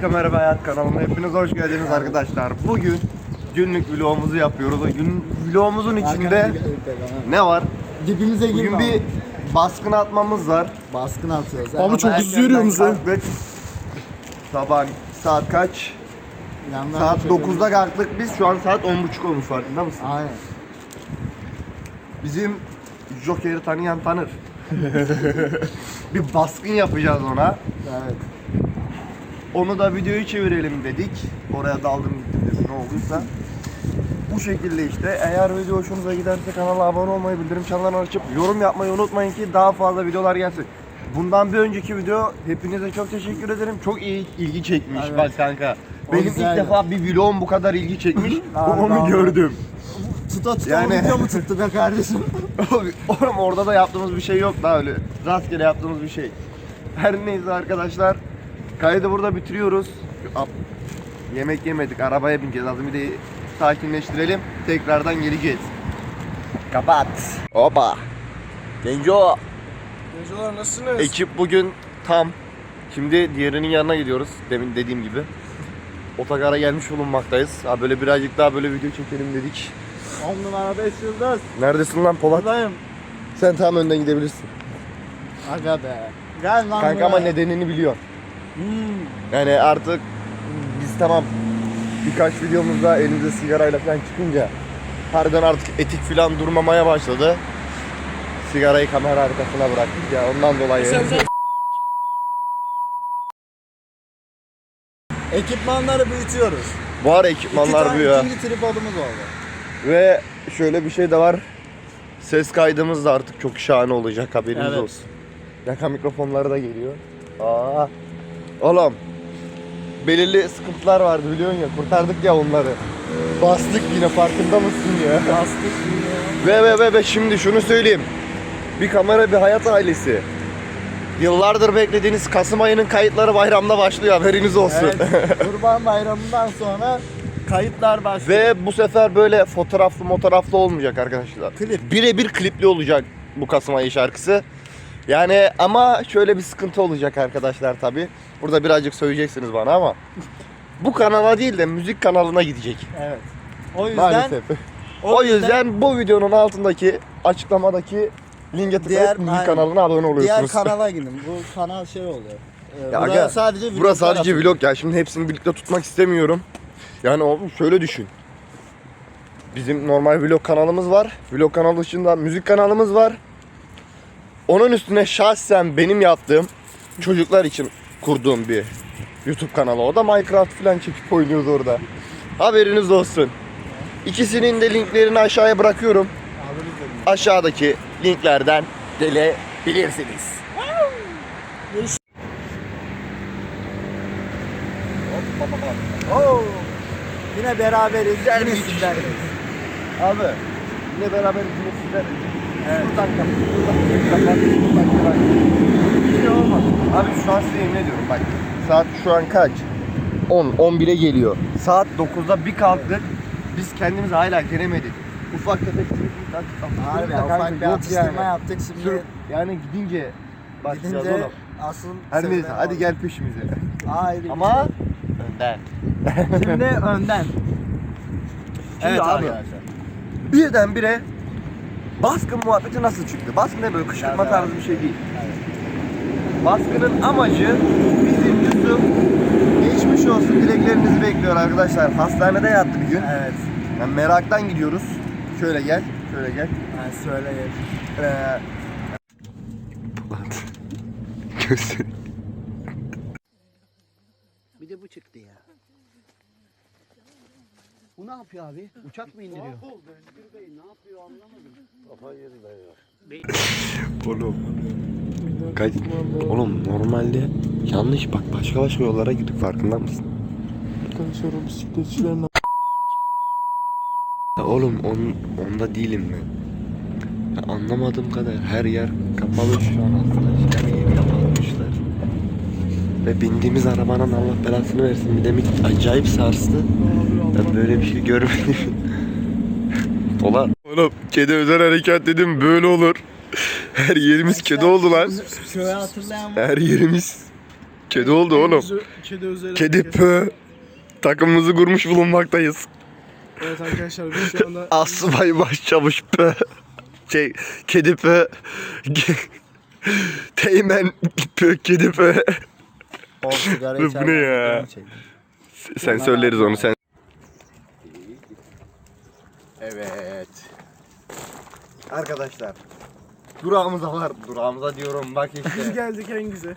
Amerika Merhaba Hayat kanalına hepiniz hoş geldiniz arkadaşlar. Bugün günlük vlogumuzu yapıyoruz. O gün vlogumuzun içinde ne var? Dibimize girme. Bugün bir baskın atmamız var. baskın atıyoruz. Abi çok hızlı lan. Sabah saat kaç? Yandan Saat çekelim. 9'da kalktık biz. Şu an saat 10.30 olmuş farkında mısın? Aynen. Bizim Joker'i tanıyan tanır. bir baskın yapacağız ona. Evet. Onu da videoyu çevirelim dedik. Oraya daldım gittim dedim ne olduysa. Bu şekilde işte. Eğer video hoşunuza giderse kanala abone olmayı, bildirim çanlarını açıp yorum yapmayı unutmayın ki daha fazla videolar gelsin. Bundan bir önceki video hepinize çok teşekkür ederim. Çok iyi ilgi çekmiş Evet. bak kanka. O Benim ilk güzeldi. defa bir vlogum bu kadar ilgi çekmiş. Onu abi. gördüm. Tuta tuta Yani- video mu tuttu be kardeşim? Oğlum orada da yaptığımız bir şey yok daha öyle. Rastgele yaptığımız bir şey. Her neyse arkadaşlar. Kaydı burada bitiriyoruz. Yemek yemedik. Arabaya bineceğiz. Az bir de sakinleştirelim. Tekrardan geleceğiz. Kapat. Opa. Genco. Gencolar nasılsınız? Ekip bugün tam. Şimdi diğerinin yanına gidiyoruz. Demin dediğim gibi. Otogara gelmiş bulunmaktayız. Ha böyle birazcık daha böyle video çekelim dedik. 10 numara 5 yıldız. Neredesin lan Polat? Buradayım. Sen tam önden gidebilirsin. Aga be. Gel lan Kanka ama buraya. nedenini biliyor. Yani artık biz tamam birkaç videomuzda elimizde sigarayla falan çıkınca harbiden artık etik falan durmamaya başladı. Sigarayı kamera arkasına bıraktık ya ondan dolayı. Sen sen Ekipmanları büyütüyoruz. İki ekipmanlar tane büyüyor. ikinci tripodumuz oldu. Ve şöyle bir şey de var. Ses kaydımız da artık çok şahane olacak haberiniz Evet. olsun. Yaka mikrofonları da geliyor. Aa. Oğlum belirli sıkıntılar vardı biliyorsun ya kurtardık ya onları. Bastık yine farkında mısın ya? Bastık Ve ve ve ve şimdi şunu söyleyeyim. Bir kamera bir hayat ailesi. Yıllardır beklediğiniz Kasım ayının kayıtları bayramda başlıyor haberiniz olsun. Evet. Kurban bayramından sonra kayıtlar başlıyor. ve bu sefer böyle fotoğraflı fotoğraflı olmayacak arkadaşlar. Klip. Birebir klipli olacak bu Kasım ayı şarkısı. Yani ama şöyle bir sıkıntı olacak arkadaşlar tabi. Burada birazcık söyleyeceksiniz bana ama. Bu kanala değil de müzik kanalına gidecek. Evet. O yüzden Maalesef. O yüzden bu videonun altındaki açıklamadaki linke tıklayıp Diğer- müzik aynen. kanalına abone oluyorsunuz. diğer kanala gidin. Bu kanal şey oluyor. Ee, Ya aga, sadece vloglar Burası sadece atılıyor. vlog ya. Şimdi hepsini birlikte tutmak istemiyorum. Yani oğlum şöyle düşün. Bizim normal vlog kanalımız var. Vlog kanalı dışında müzik kanalımız var. Onun üstüne şahsen benim yaptığım çocuklar için kurduğum bir YouTube kanalı. O da Minecraft falan çekip oynuyoruz orada. Haberiniz olsun. İkisinin de linklerini aşağıya bırakıyorum. Aşağıdaki linklerden gelebilirsiniz. Oo. Yine beraberiz. Güzel Yine sizlerleyiz. Abi yine beraber yine sizler. Evet. Kapat, kapat, kapat. Bir şey olmaz. Abi şu an size yemin ediyorum bak. Saat şu an kaç? 10, 11'e geliyor. Saat 9'da bir kalktık. Biz kendimizi hala gelemedik. Ufak tefek triplik atıştırdık Harbi da ya, ufak bir yok atıştırma yaptık şimdi. Sür- yani gidince başlayacağız Gidince oğlum. asıl Her neyse hadi gel peşimize. Haydi. Ama önden. Şimdi önden. Şimdi evet abi, arkadaşlar. birdenbire baskın muhabbeti nasıl çıktı? Baskın ne böyle kışkırtma tarzı bir şey değil. Baskının amacı bizim Yusuf geçmiş olsun dileklerinizi bekliyor arkadaşlar. Hastanede yattı bir gün. Evet. Yani meraktan gidiyoruz. Şöyle gel, şöyle gel. Ben söyle geç. Ee... Göster. Bir de bu çıktı ya. Bu ne yapıyor abi? Uçak mı indiriyor? Ne yapıyor anlamadım. Oğlum. Kaç... Oğlum normalde yanlış bak başka başka yollara girdik farkında mısın? Arkadaşlar o bisikletçilerin Ya oğlum on, onda değilim ben. Ya anlamadığım kadar her yer kapalı şu an arkadaşlar. Yeni kapatmışlar. Ve bindiğimiz arabanın Allah belasını versin bir demik acayip sarstı. Ben böyle bir şey görmedim. Ola. Oğlum kedi özel harekat dedim böyle olur. Her yerimiz kedi oldu lan. Şöyle hatırlayan var. Her yerimiz Kedi oldu oğlum. Kedi özel. Kedi pö. Takımımızı kurmuş bulunmaktayız. Evet arkadaşlar biz şu anda Asubay başçavuş pö. Şey, kedi pö. Teğmen pö, kedi pö. O Bu ne ya? Sen söyleriz onu sen. Evet. Arkadaşlar. Durağımıza var. Durağımıza diyorum bak biz işte. geldik en güzel.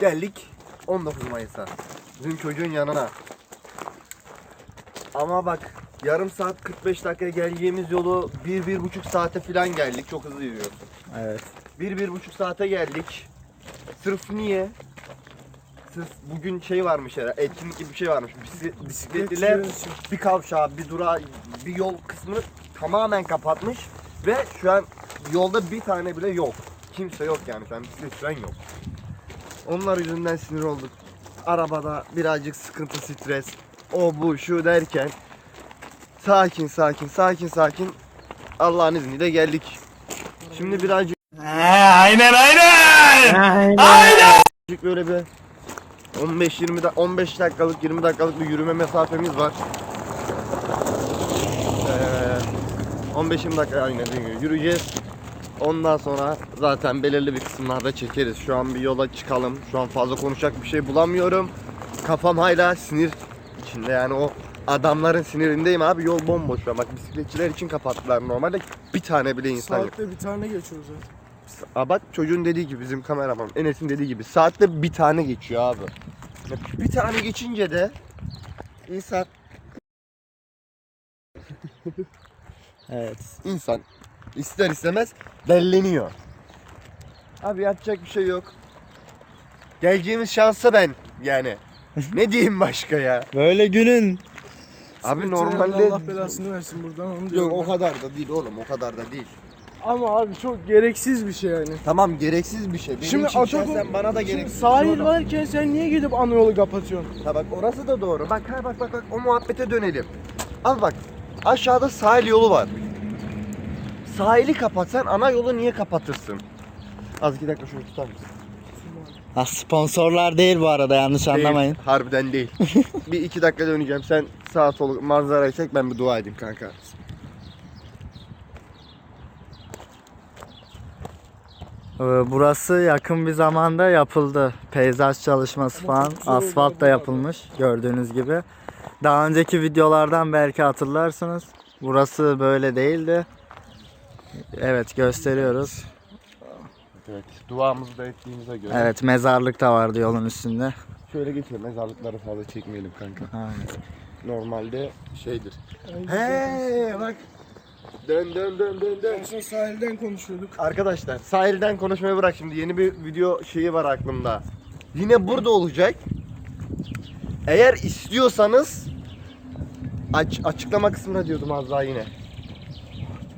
Geldik 19 Mayıs'a. Bizim çocuğun yanına. Ama bak yarım saat 45 dakika geleceğimiz yolu 1-1,5 saate falan geldik. Çok hızlı yürüyorsun. Evet. 1-1,5 saate geldik. Sırf niye? Sırf bugün şey varmış herhalde, etkinlik gibi bir şey varmış. Bisi- Bisikletliler bir kavşağı, bir durağı, bir yol kısmını tamamen kapatmış. Ve şu an yolda bir tane bile yok. Kimse yok yani şu an bisiklet süren yok. Onlar yüzünden sinir olduk. Arabada birazcık sıkıntı, stres, o bu şu derken sakin sakin sakin sakin Allah'ın izniyle geldik. Şimdi birazcık aynen aynen. Aynen. Böyle bir 15-20 da 15 dakikalık 20 dakikalık bir yürüme mesafemiz var. Ee, 15-20 dakika dediğim gibi yürüyeceğiz. Ondan sonra zaten belirli bir kısımlarda çekeriz. Şu an bir yola çıkalım. Şu an fazla konuşacak bir şey bulamıyorum. Kafam hala sinir içinde yani o adamların sinirindeyim abi. Yol bomboş an. Bak bisikletçiler için kapattılar normalde. Bir tane bile insan yok. Saatte bir tane geçiyoruz zaten. Aa bak çocuğun dediği gibi bizim kameraman Enes'in dediği gibi saatte bir tane geçiyor abi. Ya Bir tane geçince de insan Evet. insan ister istemez delleniyor. Abi yapacak bir şey yok. Geleceğimiz şansa ben yani. ne diyeyim başka ya? Böyle günün. Abi normalde Allah belasını versin buradan onu yok diyorum. o ben. kadar da değil oğlum o kadar da değil. Ama abi çok gereksiz bir şey yani. Tamam gereksiz bir şey. Benim Şimdi için Atakul, şahsen bana da şimdi gereksiz. sahil Doğru. varken sen niye gidip ana yolu kapatıyorsun? Ha bak orası da doğru. Bak ha bak bak bak o muhabbete dönelim. Abi bak aşağıda sahil yolu var. Sahili kapatsan ana yolu niye kapatırsın? Az iki dakika şunu tutar mısın? Ha, sponsorlar değil bu arada yanlış anlamayın. Değil, harbiden değil. bir iki dakika döneceğim. Sen sağa solu manzarayı çek ben bir dua edeyim kanka. Ee, Burası yakın bir zamanda yapıldı. Peyzaj çalışması falan. Asfalt da yapılmış gördüğünüz gibi. Daha önceki videolardan belki hatırlarsınız. Burası böyle değildi. Evet gösteriyoruz. Evet. Duamızı da ettiğimize göre. Evet mezarlık da vardı yolun üstünde. Şöyle geçelim. Mezarlıkları fazla çekmeyelim kanka. Aynen. Normalde şeydir. En He bak. Dön dön dön dön dön. Son sahilden konuşuyorduk. Arkadaşlar sahilden konuşmayı bırak şimdi yeni bir video şeyi var aklımda. Yine burada olacak. Eğer istiyorsanız aç, açıklama kısmına diyordum az daha yine.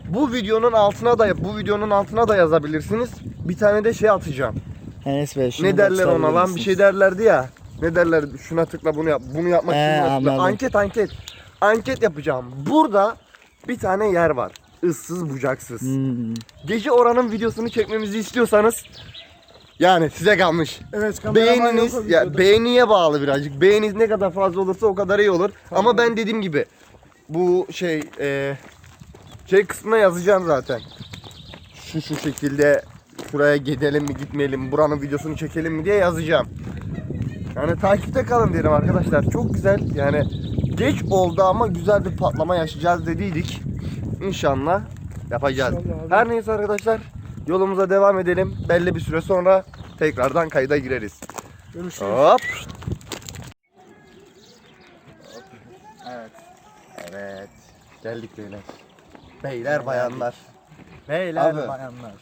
Bu videonun altına da bu videonun altına da yazabilirsiniz. Bir tane de şey atacağım. Enes Bey şunu ne derler ona lan bir şey derlerdi ya. Ne derler şuna tıkla bunu yap. Bunu yapmak için şuna tıkla. anladım. Anket anket. Anket yapacağım. Burada bir tane yer var. Issız bucaksız. Hmm. Gece oranın videosunu çekmemizi istiyorsanız yani size kalmış. Evet Beğeniniz ya beğeniye bağlı birazcık. Beğeniniz ne kadar fazla olursa o kadar iyi olur. Ama ben dediğim gibi bu şey e, şey kısmına yazacağım zaten. Şu şu şekilde şuraya gidelim mi gitmeyelim mi buranın videosunu çekelim mi diye yazacağım. Yani takipte kalın derim arkadaşlar. Çok güzel yani geç oldu ama güzel bir patlama yaşayacağız dediydik. İnşallah yapacağız. İnşallah abi. Her neyse arkadaşlar yolumuza devam edelim. Belli bir süre sonra tekrardan kayda gireriz. Görüşürüz. Hop. Evet. Evet. Geldik beyler. Beyler bayanlar. Beyler Abi. bayanlar.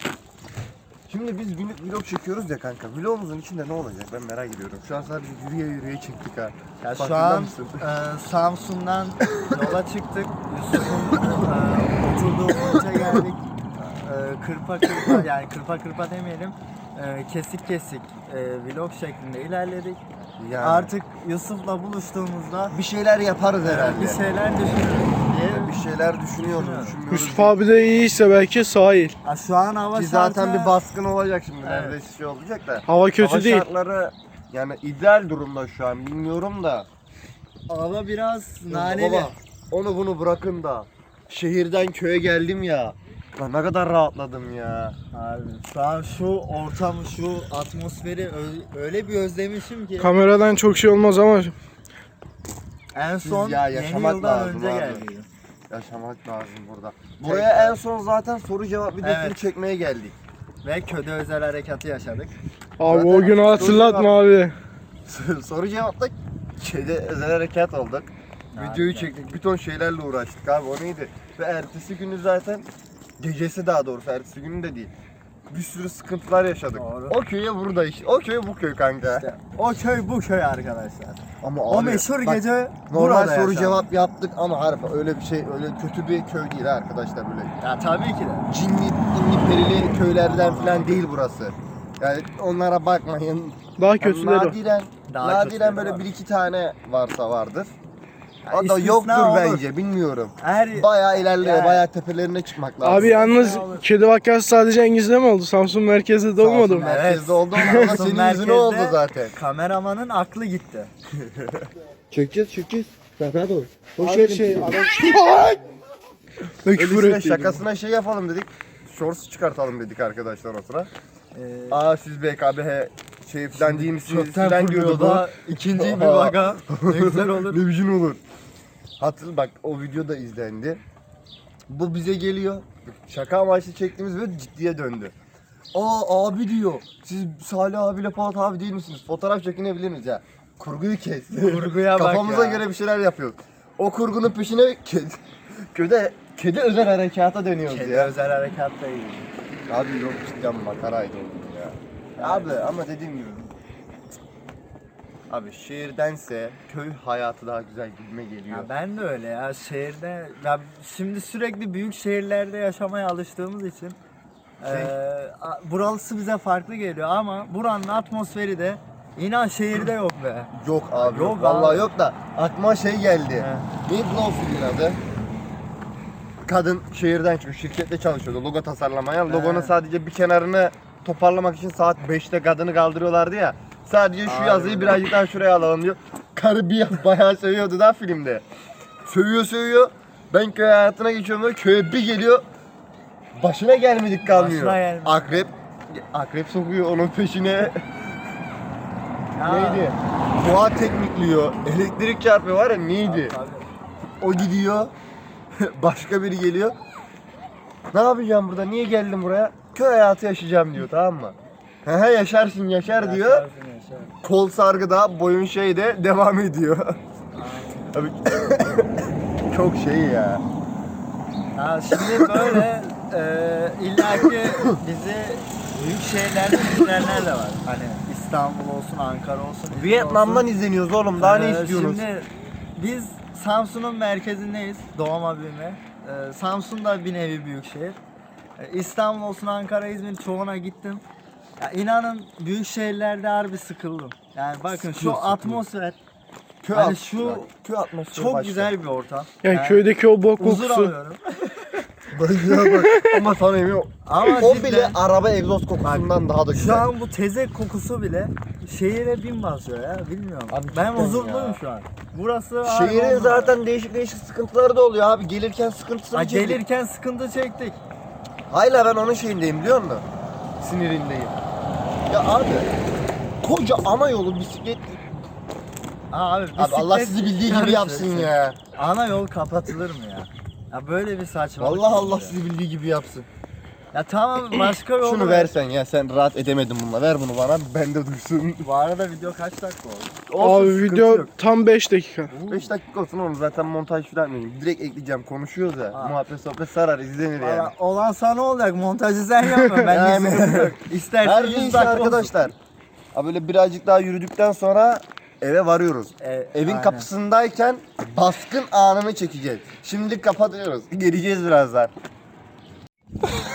Şimdi biz günlük vlog çekiyoruz ya kanka. Vlogumuzun içinde ne olacak ben merak ediyorum. Şu an sadece yürüye yürüye çektik ha. Ya şu Farkında an mısın? e, Samsun'dan yola çıktık. Yusuf'un e, oturduğu monte geldik. E, kırpa kırpa yani kırpa kırpa demeyelim. E, kesik kesik e, vlog şeklinde ilerledik. Yani Artık Yusuf'la buluştuğumuzda bir şeyler yaparız herhalde. bir şeyler düşünürüz diye. bir şeyler düşünüyoruz, Düşünüyorum. düşünmüyoruz. Yusuf abi de iyiyse belki sahil. Ha, şu an hava Ki zaten şartı- bir baskın olacak şimdi. Evet. Neredeyse şey olacak da. Hava kötü Hava değil. şartları Yani ideal durumda şu an bilmiyorum da. Hava biraz naneli. Baba onu bunu bırakın da. Şehirden köye geldim ya. Lan ne kadar rahatladım ya. Abi şu an şu ortam, şu atmosferi öyle bir özlemişim ki. Kameradan çok şey olmaz ama En son ya, yeni yaşamak yıldan lazım önce abi. geldi. Yaşamak lazım burada. Buraya en son zaten soru cevap videosunu Evet. çekmeye geldik. Ve köde özel harekatı yaşadık. abi Zaten o günü hatırlatma abi. soru cevapta şeyde özel harekat olduk. Videoyu çektik. Bir ton şeylerle uğraştık abi. O neydi? Ve ertesi günü zaten gecesi daha doğrusu ertesi günü de değil. Bir sürü sıkıntılar yaşadık. Doğru. O köye burada işte. O köy bu köy kanka. İşte o köy bu köy arkadaşlar. Ama o abi, meşhur bak, gece normal soru yaşandı. cevap yaptık ama harbi öyle bir şey öyle kötü bir köy değil arkadaşlar böyle. Ya tabii ki de. Cinli, inli perili köylerden falan değil burası. Yani onlara bakmayın. Daha Yani kötüleri. var. nadiren, Daha nadiren böyle var. bir iki tane varsa vardır. O da istisna yoktur olur. bence bilmiyorum. Her Bayağı ilerliyor, Yani- bayağı tepelerine çıkmak lazım. Abi yalnız kedi vakası sadece Engiz'de mi oldu? Samsun merkezde de olmadı mı? Merkezde Evet. oldu ama Samsun senin yüzüne oldu zaten. kameramanın aklı gitti. Çökeceğiz çökeceğiz. Rahat ol. Abi şey adam... Ve küfür Öylesine etti. şakasına şey yapalım dedik. Shorts çıkartalım dedik arkadaşlar o sıra. Ee, Aa siz BKB şey falan değil misiniz Çöpten falan diyordu da. da ikinci bir vaka ne güzel olur. ne biçim olur. Hatırlı bak o video da izlendi. Bu bize geliyor. Şaka amaçlı çektiğimiz video ciddiye döndü. Aa abi diyor. Siz Salih abiyle Polat abi değil misiniz? Fotoğraf çekinebilir miyiz ya? Kurguyu kes. Kurguya bak Kafamıza ya. göre bir şeyler yapıyoruz. O kurgunun peşine kedi, kedi, kedi özel harekata dönüyoruz Kedi ya. özel harekatla ilgili. Abi yok cidden makaraydı oğlum ya. Abi ama dediğim gibi. Abi şehirdense köy hayatı daha güzel gibime geliyor. Ya ben de öyle ya şehirde ya şimdi sürekli büyük şehirlerde yaşamaya alıştığımız için Şey- eee, a- buralısı bize farklı geliyor ama buranın atmosferi de inan şehirde yok be. Yok abi yok, Yok vallahi abi. yok da aklıma şey geldi. He. Neydi lan o filmin adı? Kadın şehirden çıkıyor, şirkette çalışıyordu logo tasarlamaya. Logonun sadece bir kenarını toparlamak için saat 5'te kadını kaldırıyorlardı ya. Sadece şu yazıyı birazcık daha şuraya alalım diyor. Karı bir bayağı seviyordu da filmde. Sövüyor sövüyor. Ben köy hayatına geçiyorum diyor. Köye bir geliyor. Başına gelmedik kalmıyor. Başına gelmedik. Akrep akrep sokuyor onun peşine. Neydi? Boğa teknikliyor. Elektrik çarpıyor var ya neydi? O gidiyor. Başka biri geliyor. Ne yapacağım burada? Niye geldim buraya? Köy hayatı yaşayacağım diyor tamam mı? He he yaşarsın yaşar diyor. Kol sargıda boyun şeyde devam ediyor. Abi çok şey ya. Ha, şimdi böyle eee illaki bizi büyük şehirlerde izleyenler de var. Hani İstanbul olsun, Ankara olsun. İzmir Vietnam'dan olsun. izleniyoruz oğlum. Daha ne Ee, istiyorsunuz? Şimdi biz Samsun'un merkezindeyiz. Doğma büyüme. Ee, Samsun da bir nevi büyük şehir. Ee, İstanbul olsun, Ankara, İzmir çoğuna gittim. Ya inanın büyük şehirlerde harbi sıkıldım. Yani bakın Sıkıyor, şu sıkıyor. atmosfer Köy hani at- şu köy atmosferi çok başka. güzel bir ortam. Yani köydeki o bok huzur kokusu. alıyorum. Ya bak, Ama sana eminim Ama o cidden bile araba egzoz kokusundan daha da şu güzel. an bu tezek kokusu bile şehire bin basıyor ya bilmiyorum. Abi ben cidden huzurluyum ya. şu an. Burası harbi Şehrin numara. zaten değişik değişik sıkıntıları da oluyor abi. Gelirken sıkıntısını Ha, çektik. gelirken sıkıntı çektik. Hala ben onun şeyindeyim biliyor musun? Sinirindeyim. Ya abi koca ana yolu bisiklet Ha, abi, Abi Allah sizi bildiği yarışı gibi yapsın işte. ya. Ana yol kapatılır mı ya? Ya böyle bir saçmalık. Allah ya. sizi bildiği gibi yapsın. Ya tamam başka yol Şunu ver. versen ya sen rahat edemedin bununla. Ver bunu bana ben de duysun. Bu arada video kaç dakika oldu? Olsun, Abi sıkıntı video yok. tam 5 dakika. 5 dakika olsun oğlum zaten montaj falan yapmayayım. Direkt ekleyeceğim konuşuyoruz ya. Ha. Muhabbet sohbet sarar izlenir yani. Valla olan sana olacak montajı sen yapma ben Yani. de sıkıntı yok. İstersen Her 100 neyse dakika arkadaşlar. Ha böyle birazcık daha yürüdükten sonra eve varıyoruz. E, Evin aynen. kapısındayken baskın anını çekeceğiz. Şimdi kapatıyoruz. Geleceğiz birazdan.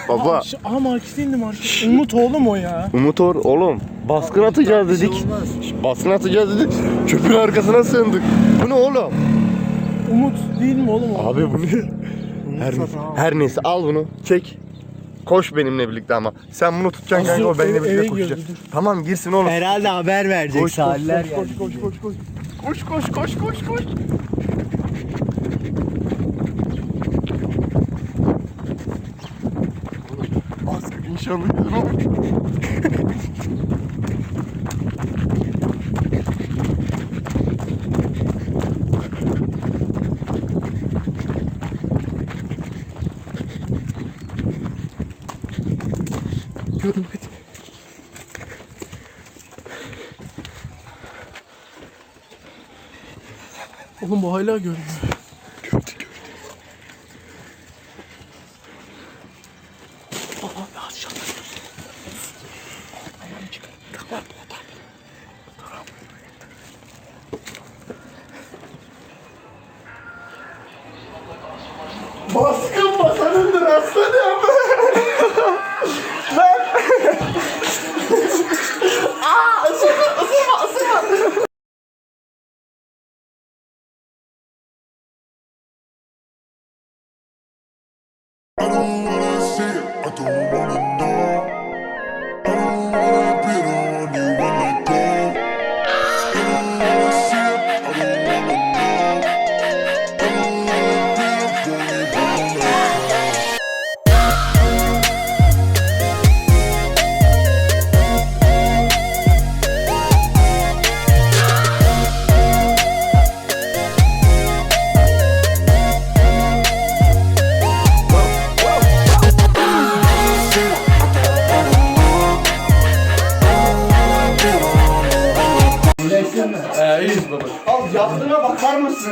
Baba, Aa, aa market indi market. Umut oğlum o ya. Umut or oğlum baskın atacağız Bir şey dedik. olmaz. Baskın atacağız dedik. Çöpün arkasına sığındık. Bu ne oğlum? Umut değil mi oğlum o? Abi bu ne? Her, abi. her neyse al bunu. Çek. Koş benimle birlikte ama. Sen bunu tutacaksın kanka o benimle birlikte koşacak. Tamam girsin oğlum. Herhalde haber verecek Koş koş saatler koş koş geldi. koş koş koş. Koş koş koş koş koş. Asker inşallah gelir oğlum. hala görmüyor.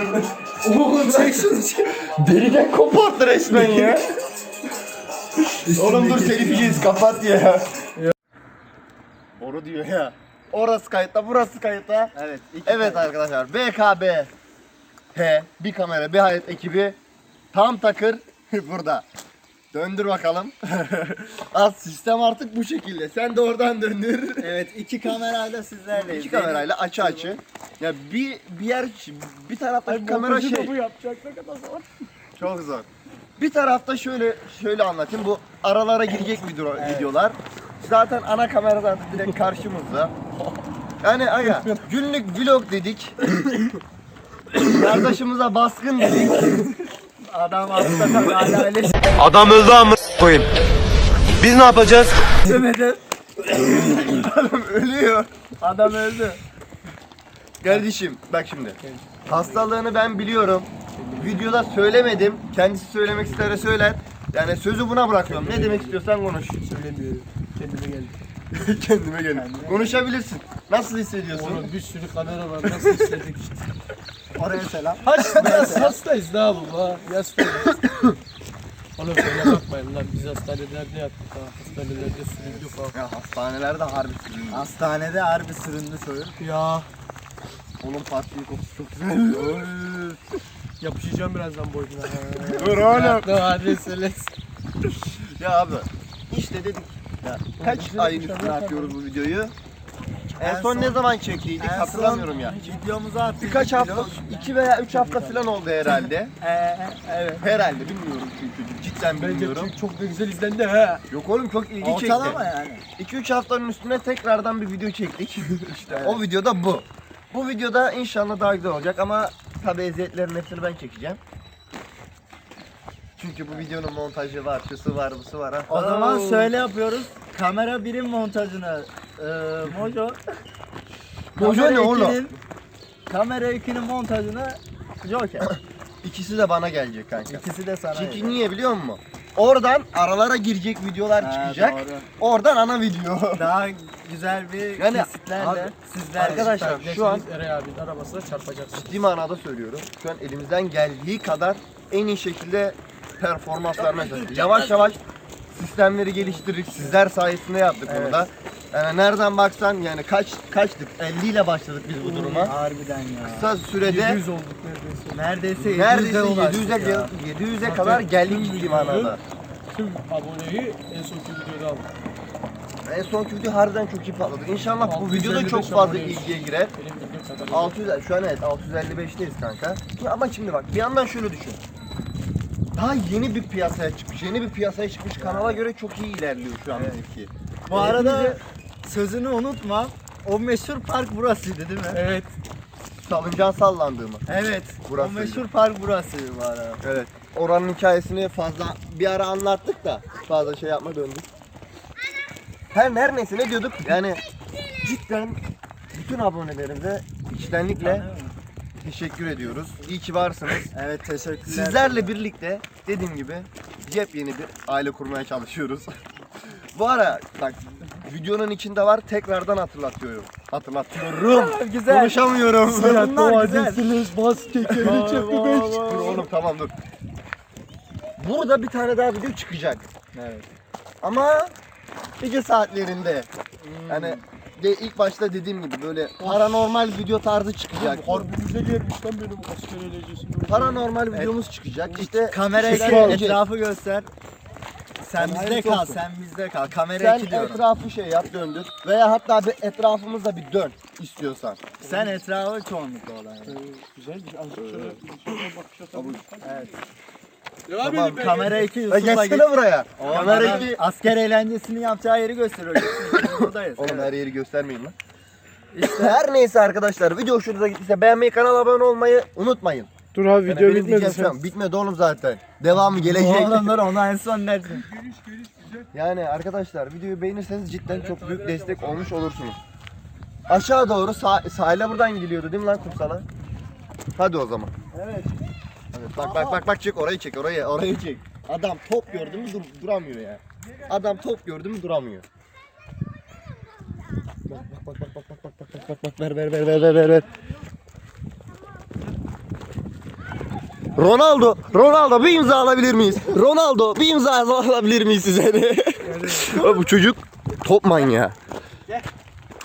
Mısın? Oğlum çek şunu çek. Deriden koparttı resmen ya. Oğlum dur telif yiyeceğiz kapat ya. Boru diyor ya. Orası kayıtta burası kayıtta. Evet. Evet arkadaşlar BKB H bir kamera bir hayat ekibi tam takır burada. Döndür bakalım. Az sistem artık bu şekilde. Sen de oradan döndür. Evet iki kamerayla sizlerleyiz. İki kamerayla açı açı. Ya bir bir yer bir tarafta kamera şey yapacak ne kadar zor. çok zor. Bir tarafta şöyle şöyle anlatayım. Bu aralara girecek video, videolar. Zaten ana kamera zaten direkt karşımızda. Yani aga günlük vlog dedik. Kardeşimize baskın dedik. Adam öyle Adam öldü ama koyayım. Biz ne yapacağız? demedi. Adam ölüyor. Adam öldü. Kardeşim bak şimdi. Hastalığını ben biliyorum. Videoda söylemedim. Kendisi söylemek isterse söyler. Yani sözü buna bırakıyorum. Ne demek istiyorsan konuş. Söylemiyorum. Kendime geldim. Kendime gelin. Konuşabilirsin. Nasıl hissediyorsun? Oğlum bir sürü kamera var nasıl istedik işte. Oraya selam. Hasta, biraz hastayız ne yapalım ha. Yastayız. Oğlum öyle bakmayın lan biz hastanelerde yattık ha. Hastanelerde sürüldük ha. Ya hastanelerde harbi süründü. Hastanede harbi süründü soyun. Ya Oğlum partiyi kokusu çok güzel. yapışacağım birazdan boynuna. Dur oğlum. Hadi söylesin. Ya abi işte dedik. Ya, kaç ayın üstüne atıyoruz bu videoyu? En, En son, son- ne zaman çektiydik En hatırlamıyorum son ya. Videomuzu attık. Birkaç hafta, iki veya üç hafta falan oldu herhalde. Ee, evet. Herhalde bilmiyorum çünkü cidden Bence bilmiyorum. çok, çok da güzel izlendi ha. Yok oğlum çok ilgi çekti. Ortalama yani. 2-3 haftanın üstüne tekrardan bir video çektik. işte o videoda bu. Bu videoda inşallah daha güzel olacak ama tabi eziyetlerin hepsini ben çekeceğim. Çünkü bu videonun montajı var, şusu var, busu var. ha. O zaman şöyle yapıyoruz. Kamera birim montajını e, Mojo. Mojo ne oğlum? Kamera 2'nin montajını Joker. İkisi de bana gelecek kanka. İkisi de sana. Çünkü niye biliyor musun? Oradan aralara girecek videolar Ha, çıkacak. doğru. Oradan ana video. Daha güzel bir Yani- kesitlerle Abi, sizlerle. arkadaşlar, şu an- Eray abinin arabasına çarpacaksın. Ciddi manada söylüyorum. Şu an elimizden geldiği kadar en iyi şekilde performans vermeye çalışıyoruz. Yavaş yavaş sistemleri geliştirdik. Sizler sayesinde yaptık bunu da. Yani nereden baksan yani kaç kaçtık? 50 ile başladık biz bu duruma. Harbiden ya. Kısa sürede 700 olduk neredeyse. Neredeyse 700'e neredeyse ulaştık 700'e ya. 700'e kadar geldik ciddi manada. Tüm aboneyi en sonki videoda aldım. En sonki video harbiden çok iyi patladı. İnşallah bu 655 videoda çok fazla ilgiye girer. Benim bildiğim kadarıyla. 600 şu an evet 655'teyiz kanka. Ama şimdi bak bir yandan şöyle düşün. Daha yeni bir piyasaya çıkmış. Yeni bir piyasaya çıkmış kanala göre çok iyi ilerliyor şu an bizimki. Bu arada sözünü unutma. O meşhur park burasıydı değil mi? Evet. Salıncağın sallandığımı. Evet. Burasıydı. O meşhur park burasıydı bu arada. Evet. Oranın hikayesini fazla bir ara anlattık da fazla şey yapma döndük. Her her neyse ne diyorduk? Yani cidden bütün abonelerimize içtenlikle teşekkür ediyoruz. İyi ki varsınız. Evet teşekkürler. Sizlerle birlikte dediğim gibi yepyeni bir aile kurmaya çalışıyoruz. Bu ara bak videonun içinde var tekrardan hatırlatıyorum. Hatırlatıyorum. güzel. Konuşamıyorum. Bunlar güzel. bas kekeri Dur oğlum tamam dur. Burada bir tane daha video çıkacak. Evet. Ama gece saatlerinde. Yani de ilk başta dediğim gibi böyle paranormal video tarzı çıkacak. Harbimize gelmiş lan benim asker elecesinde. Paranormal videomuz çıkacak. İşte Kamerayı önce- etrafı göster. Sen Sen bizde kal, sen bizde kal. Kamera Sen 2 diyorum. etrafı şey yap döndür. Veya hatta bir etrafımızda bir dön istiyorsan. Sen etrafı çoğunlukla olan. yani. Güzel bir azıcık şöyle şöyle bakış atalım. Evet. Devam Tamam, edin kamera 2 Ya Yusuf'la geçsene git. buraya. O Kamera adam iki- asker eğlencesini yapacağı yeri gösteriyor. Buradayız. Oğlum evet. her yeri göstermeyin lan. İşte her neyse arkadaşlar video hoşunuza gittiyse beğenmeyi kanala abone olmayı unutmayın. Dur abi Yani video benim bitmedi sen. Bitmedi oğlum zaten. Devamı gelecek. Oğlumlar ona en son dersin. Yani arkadaşlar videoyu beğenirseniz cidden çok büyük destek olmuş olursunuz. Aşağı doğru sah sahile buradan gidiliyordu değil mi lan kumsala? Hadi o zaman. Evet. Evet, bak bak bak bak çek orayı çek orayı orayı çek. Adam top gördü mü dur- duramıyor ya. Adam top gördü mü duramıyor. Bak bak bak bak bak bak bak bak bak bak ver ver ver ver ver ver ver. Ronaldo, Ronaldo bir imza alabilir miyiz? Ronaldo bir imza alabilir miyiz size de? Bu çocuk top manyağı.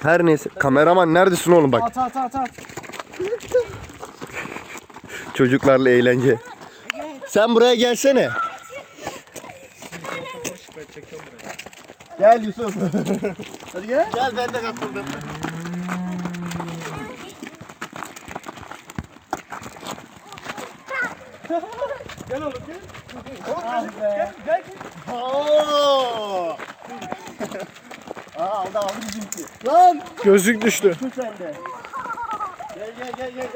Her neyse kameraman neredesin oğlum bak. At at at at. Çocuklarla eğlence. Sen buraya gelsene. Gel Yusuf. Hadi gel. Gel ben de katıldım. Gel oğlum gel. Ah be. Gel. Oo. Aa aldı aldı bizimki. Lan Gözlük düştü. Gel gel gel gel.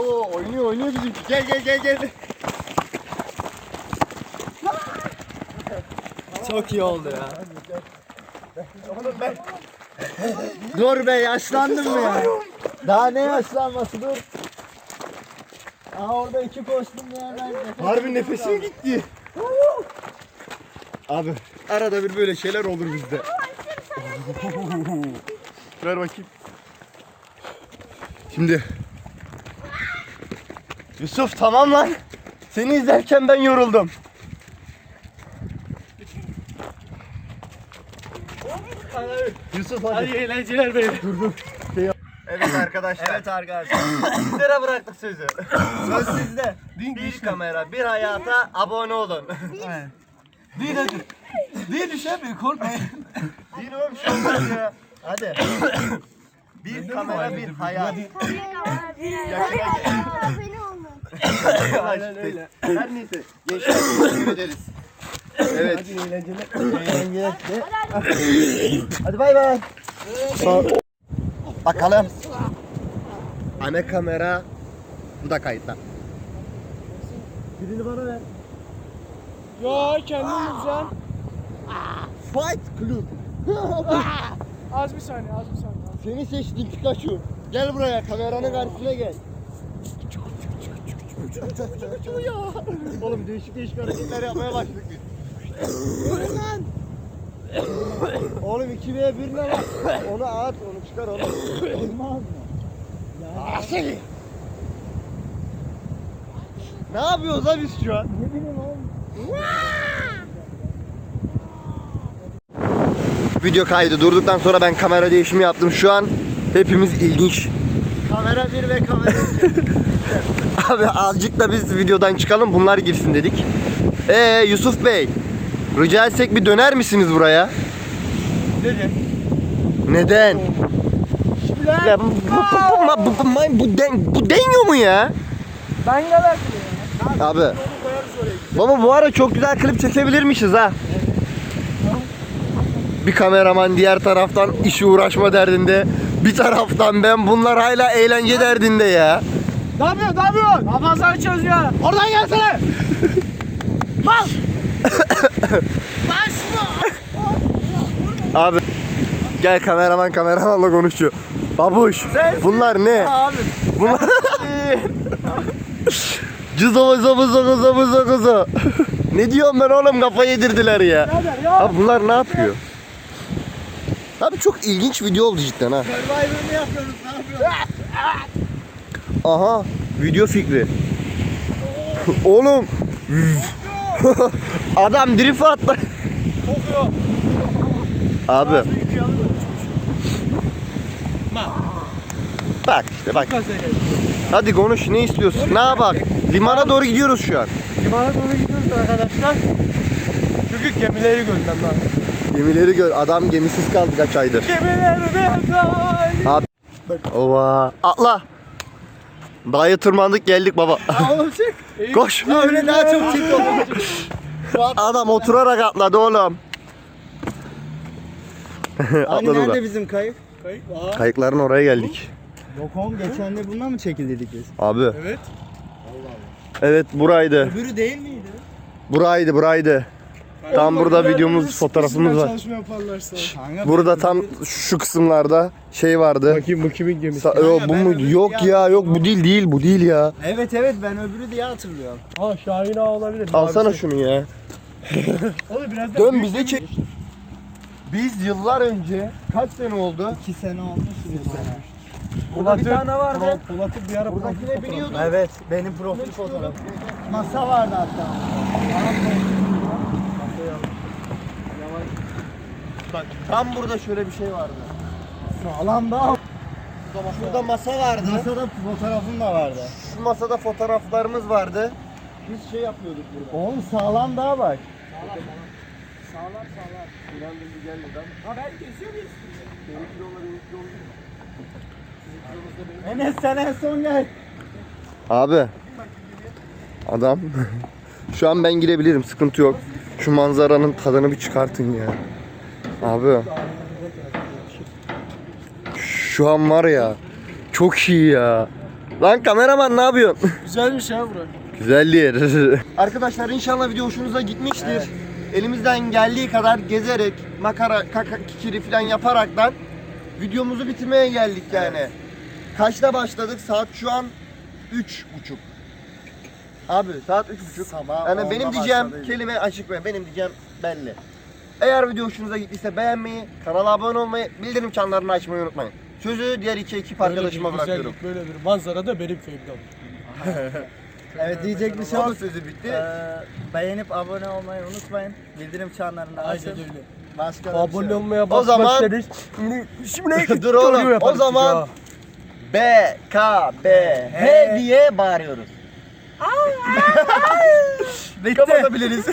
Oho oynuyor oynuyor bizimki. Gel gel gel gel. Çok iyi oldu ya. Oğlum ben Dur be yaşlandın mı ya? Daha ne yaşlanması dur. Aha orada iki koştum ya ben. Harbi nefesim gitti. Abi arada bir böyle şeyler olur bizde. Ver bakayım. Şimdi Yusuf tamam lan. Seni izlerken ben yoruldum. Yusuf hadi. Hadi eğlenceler beyler. Evet arkadaşlar. Evet arkadaşlar. Sizlere bıraktık sözü. Söz sizde. Bir kamera, bir hayata abone olun. Değil hadi. Değil düşemiyor korkmayın. Değil oğlum şey olmaz ya. Hadi. Bir kamera, bir hayat. Abone olun. Aynen öyle. Her neyse. Gençler teşekkür ederiz. Evet. Hadi eğlenceler. Hadi bay bay. Bakalım. Ana kamera. Bu da kayıtta. Birini bana ver. Ya kendin vuracaksın. Fight Club. Az bir saniye az bir saniye. Seni seçtim Pikachu. Gel buraya kameranın karşısına gel. Ya. Oğlum değişik değişik hareketler yapmaya başladık biz. Oğlum 2 v 1 ne lan? Onu at, onu çıkar oğlum. Olmaz mı? Ya. seni. Ne yapıyoruz lan biz şu an? Ne bileyim oğlum. Video kaydı durduktan sonra ben kamera değişimi yaptım. Şu an hepimiz ilginç. Kamera 1 ve kamera Abi azıcık da biz videodan çıkalım bunlar girsin dedik. Ee Yusuf Bey rica etsek bir döner misiniz buraya? Neden? Şimdi Ya bu, bu, bu, bu, bu, bu, bu, den, bu deniyor mu ya? Ben kadar Abi. Baba bu ara çok güzel klip çekebilirmişiz ha. Bir kameraman diğer taraftan işi uğraşma derdinde. Bir taraftan ben bunlar hala eğlence derdinde ya. Ne yapıyorsun? Ne yapıyorsun? Kafasını çöz ya. Oradan gelsene. Mal. Abi gel kameraman kameramanla konuşuyor. Babuş bunlar ne? Abi. Bunlar Cızo cızo cızo cızo cızo cızo. Ne diyorum ben oğlum kafayı yedirdiler ya. Ya? Abi bunlar ne yapıyor? Abi çok ilginç video oldu cidden ha. Survivor'ını yapıyoruz ne yapıyoruz? Aha video fikri. Oğlum. Adam drift attı. Kokuyor. Abi bak işte bak. Hadi konuş ne istiyorsun? Ne bak? Limana doğru gidiyoruz şu an. Limana doğru gidiyoruz arkadaşlar. Çünkü gemileri görmem lazım. Gemileri gör. Adam gemisiz kaldı kaç aydır. Gemileri ben Ova. Atla. Dağa tırmandık geldik baba. Oğlum çık. Koş. Öyle daha çok çık oğlum. Adam oturarak atladı oğlum. Hani Atladı nerede da. bizim kayık? Kayık var. Kayıkların oraya geldik. Yok oğlum geçen de bundan mı çekildik biz? Abi. Evet. Evet buraydı. Öbürü değil miydi? Buraydı buraydı. Tam burada videomuz, fotoğrafımız var. Çalışma yaparlarsa. Kanka Burada tam şu kısımlarda şey vardı. Bakayım bu kimin gemisi? Sa- Yo, bu mu? Yok ya yok bu değil değil bu değil ya. Evet evet ben öbürü diye hatırlıyorum. Ha Şahin Ağa olabilir. Alsana Mavisi. şunu ya. Oğlum biraz Dön bize çek. Biz yıllar önce kaç sene oldu? İki sene olmuş. Burada bir tane vardı. Polat'ın bir ara Buradakine profil biniyordum. Evet benim profil fotoğrafım. Masa vardı hatta. Bak tam burada şöyle bir şey vardı. Sağlam da. Şurada masa vardı. Masada fotoğrafım da vardı. Şu masada fotoğraflarımız vardı. Biz şey yapıyorduk burada. Oğlum sağlam daha bak. Enes sen en son gel. Abi. Adam. Şu an ben girebilirim sıkıntı yok. Şu manzaranın tadını bir çıkartın ya. Abi. Şu an var ya. Çok iyi ya. Lan kameraman ne yapıyorsun? Güzelmiş ya bura. Güzel yer. Arkadaşlar inşallah video hoşunuza gitmiştir. Elimizden geldiği kadar gezerek, makara, kaka, kikiri falan yaparaktan videomuzu bitirmeye geldik yani. Kaçta başladık? Saat şu an üç buçuk. Abi saat üç buçuk. Sabah Yani benim diyeceğim başladı. kelime açık ve benim diyeceğim belli. Eğer video hoşunuza gittiyse beğenmeyi, kanala abone olmayı, bildirim çanlarını açmayı unutmayın. Sözü diğer iki ekip arkadaşıma Böyle bir bırakıyorum. Böyle bir manzara da benim köyümde olur. Evet diyecek bir şey yok. sözü bitti. Ee, beğenip abone olmayı unutmayın. Bildirim çanlarını da Aynen açın. öyle. Başka şey Abone yok. olmaya O zaman- Şimdi, şimdi Dur oğlum, o zaman-. B, K, B, H diye bağırıyoruz. Bitti. Kapatabiliriz.